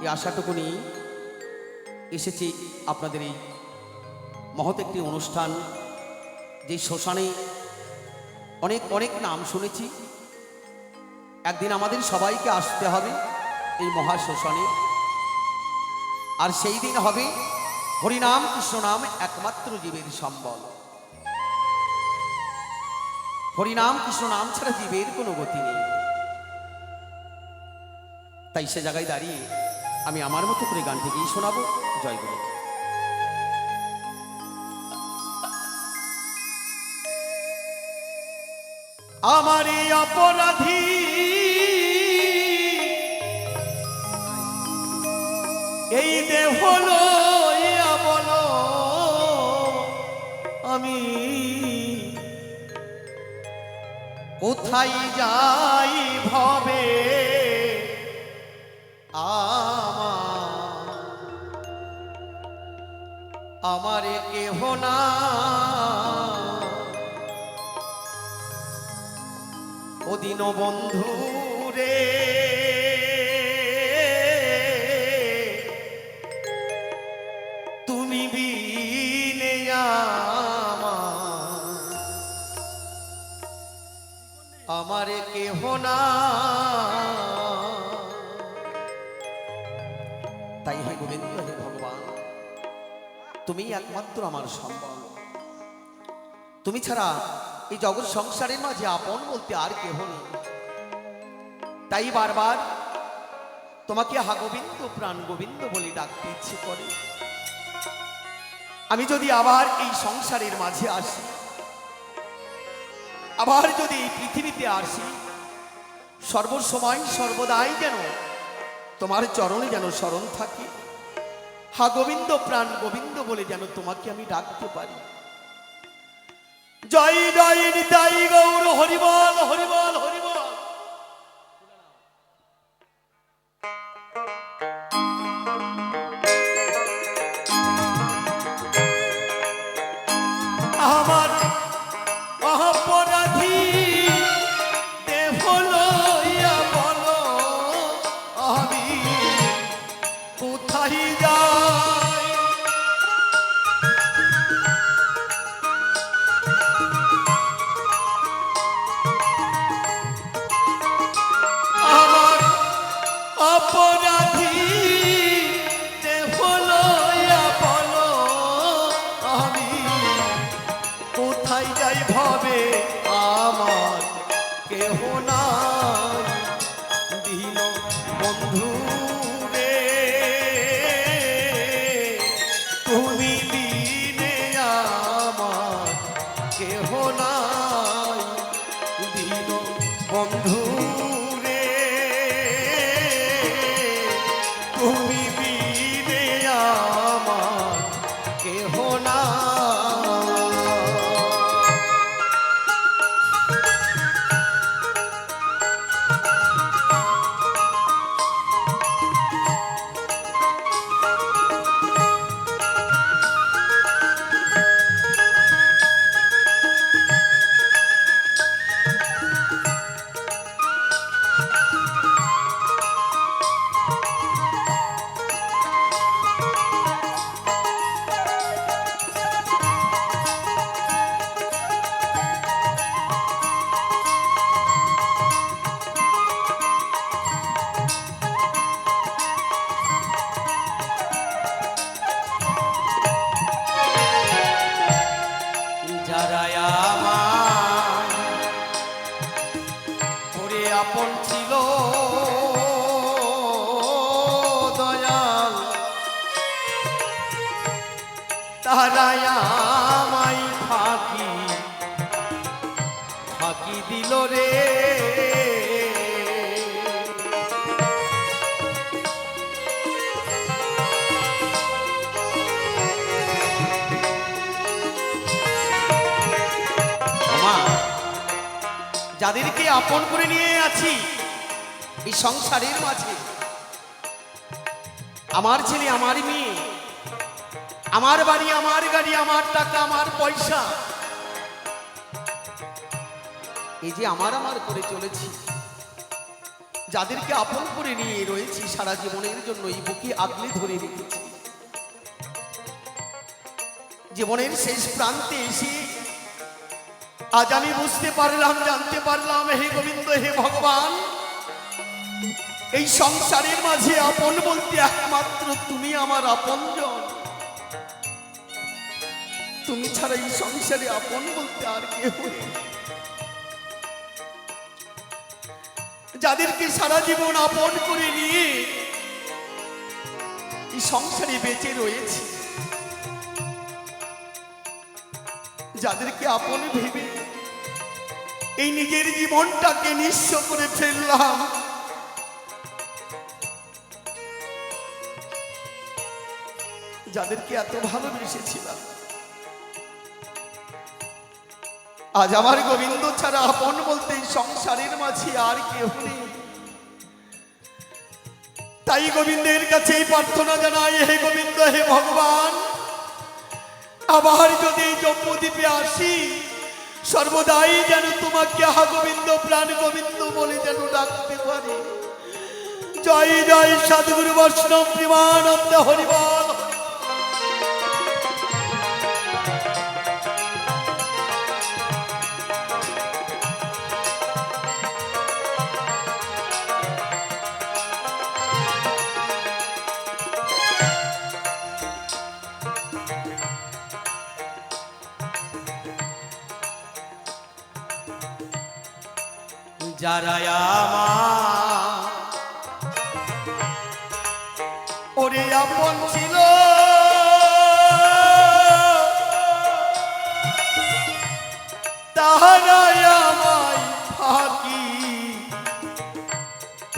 এই আশাটুকু নিয়ে এসেছি আপনাদের এই মহৎ একটি অনুষ্ঠান, যে শ্মশানে অনেক অনেক নাম শুনেছি। একদিন আমাদের সবাইকে আসতে হবে এই মহা শ্মশানে। আর সেই দিন হবে হরিনাম, কৃষ্ণনাম একমাত্র জীবের সম্বল। হরিনাম, কৃষ্ণনাম ছাড়া জীবের কোনো গতি নেই। তাই সে জায়গায় দাঁড়িয়ে আমি আমার মতো করে গানটি গিয়ে শোনাবো। জয় গুরু। আমার অপরাধী এই দেহ বলো আমি কোথায় যাই ভবে? আমারে কেহ না। ও দিন বন্ধু রে তুমি বিনে আমারে কেহ না। তুমি একমাত্র আমার সম্বল। তুমি ছাড়া এই জগৎ সংসারের মাঝে আপন বলতে আর কেহ নেই। তাই বারবার তোমাকে হা গোবিন্দ প্রাণ গোবিন্দ বলে ডাকতে ইচ্ছে করে। আমি যদি আবার এই সংসারের মাঝে আসি, আবার যদি এই পৃথিবীতে আসি, সর্বসময় সর্বদাই যেন তোমার চরণে যেন স্মরণ থাকে। হা গোবিন্দ প্রাণ গোবিন্দ বলে যেন তোমাকে আমি ডাকতে পারি। জয় জয় নিতাই গৌর, হরিবল হরিবল হরিবল। যাদেরকে আপন করে নিয়ে আছি এই সংসারের মাঝে আমার ছেলে আমার মেয়ে আমার বাড়ি, আমার গাড়ি, আমার টাকা, আমার পয়সা। এই যে আমার আমার করে চলেছি। যাদেরকে আপন করে নিয়ে রয়েছি সারা জীবনের জন্য এই বুকে আগলে ধরে রেখেছি। জীবনের শেষ প্রান্তে এসে আজ আমি বুঝতে পারলাম, জানতে পারলাম, হে গোবিন্দ, হে ভগবান, এই সংসারের মাঝে আপন বলতে একমাত্র তুমি আমার আপনজন। তুমি ছাড়া এই সংসারে আপন বলতে আর কেউ যাদেরকে সারা জীবন আপন করে নিয়ে এই সংসারে বেঁচে রয়েছে, যাদেরকে আপন ভেবে এই নিজের জীবনটাকে নিঃস্ব করে ফেললাম। যাদেরকে এত ভালোবেসেছিলাম আজ আমার গোবিন্দ ছাড়া আপন বলতে সংসারের মাঝে আর কেউ নেই। তাই গোবিন্দের কাছে প্রার্থনা জানাই, হে গোবিন্দ, হে ভগবান, আবার যদি জম্মদ্বীপে আসি, সর্বদাই যেন তোমাকে আহা গোবিন্দ, প্রাণ গোবিন্দ বলে যেন ডাকতে পারি। জয় জয় সাধুগুরু বৈষ্ণব, প্রেমানন্দ, হরিবল। যারা আমার। ছিল।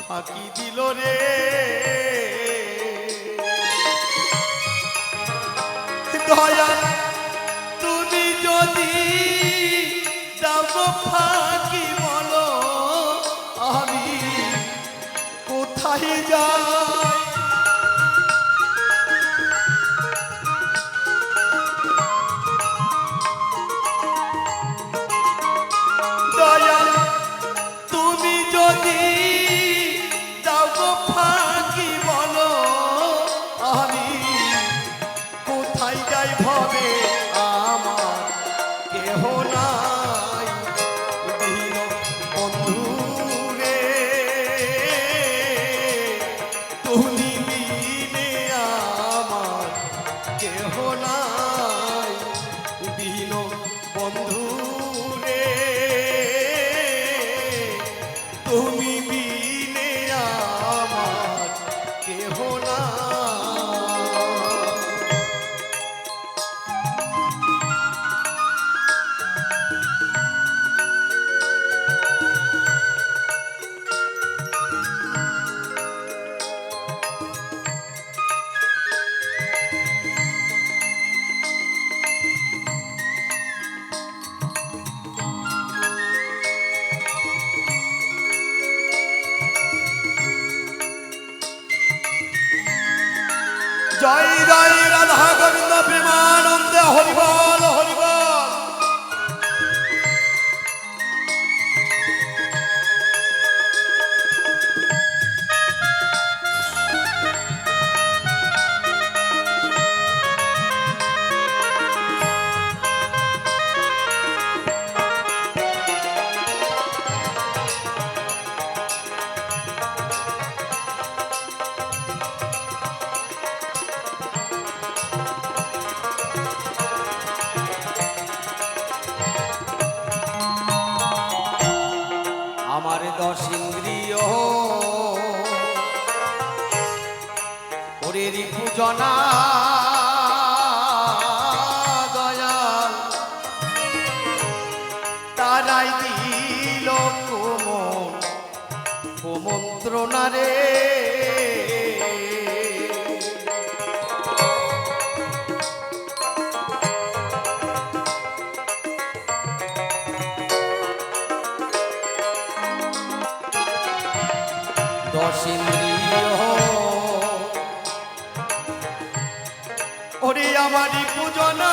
ফাঁকি দিল রে। দয়া তুমি যদি দাব ফাঁকি কোথায় যাই জয় জয় রাধা গোবিন্দ প্রেমানন্দ হরিবল হরিবল। ওরে রিপু জনা দয়াল। তারাই দিল কোমন কুমন্ত্রণা দশ ইন্দ্রিয় তোমারই পূজনা।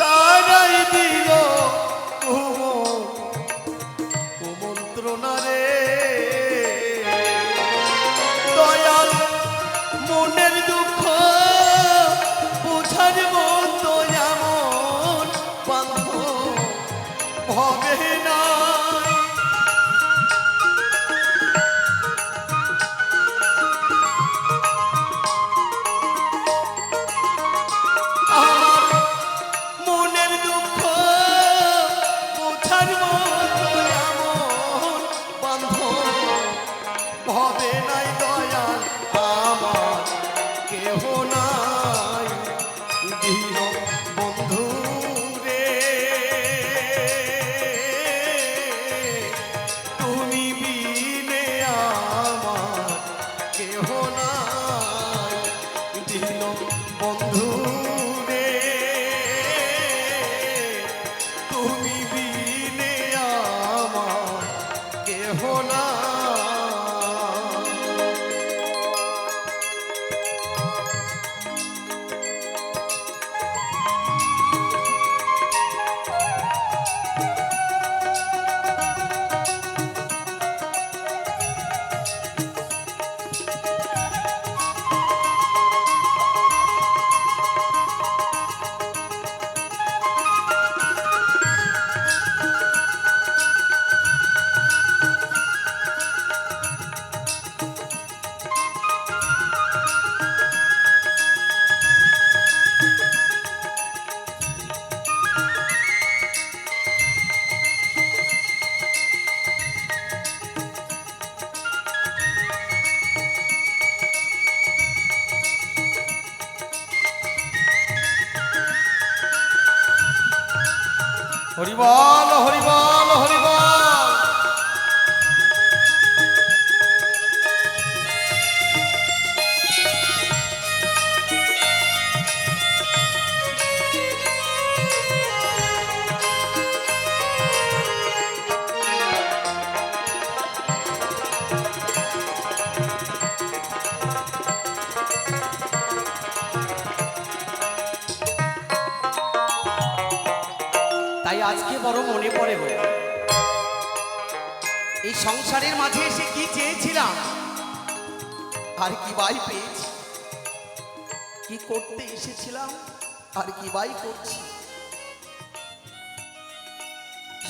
তারাই দিল কুমন্ত্রণা রে দয়াল মনের দুঃখ বুঝার মতো এমন বান্ধব হবে না। হরিবল আজকে বড় মনে পড়ে গো এই সংসারের মাঝে এসে কি চেয়েছিলাম? আর কি বাই পেয়েছি? কি করতে এসেছিলাম? আর কি বাই করছি?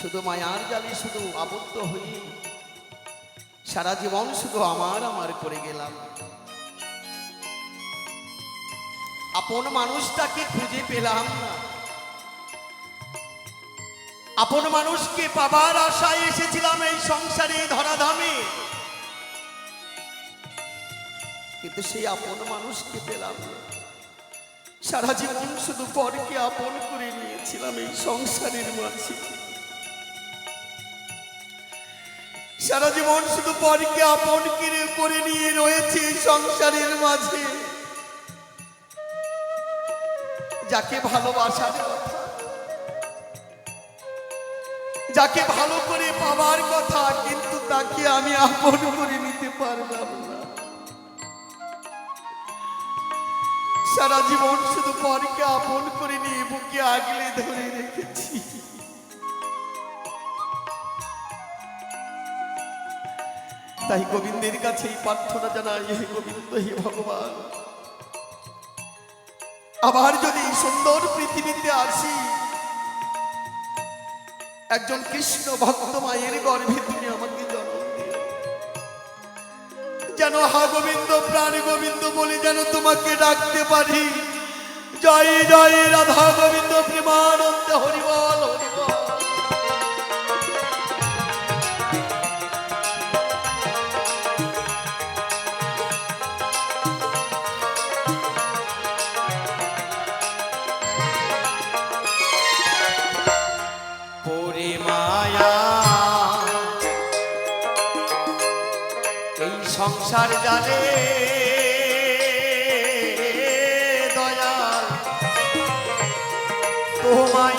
শুধু মায়ার জালে শুধু আবদ্ধ হয়ে সারা জীবন শুধু আমার আমার করে গেলাম। আপন মানুষটাকে খুঁজে পেলাম না। আপন মানুষকে পাবার আশায় এসেছিলাম এই সংসারে ধরাধামে। কিন্তু সেই আপন মানুষকে পেলাম সারা জীবন শুধু পরকে আপন করে নিয়েছিলাম এই সংসারের মাঝে। সারা জীবন শুধু পরকে আপন করে করে নিয়ে রয়েছে সংসারের মাঝে। যাকে ভালোবাসার কথা যাকে ভালো করে পাবার কথা, কিন্তু তাকে আমি আপন করে নিতে পারলাম না। সারা জীবন শুধু পরকে আপন করে নিয়ে বুকে আগলে ধরে রেখেছি। তাই গোবিন্দের কাছে এই প্রার্থনা জানাই, হে গোবিন্দ, হে ভগবান। আবার যদি সুন্দর পৃথিবীতে আসি একজন কৃষ্ণ ভক্ত মায়ের গর্ভে তুমি আমাকে যেন হা গোবিন্দ, প্রাণ গোবিন্দ বলে যেন তোমাকে ডাকতে পারি। জয় জয়, রাধা গোবিন্দ, প্রেমানন্দ, হরিবল হরিবল। সংসার জানে দয়াল তোমায়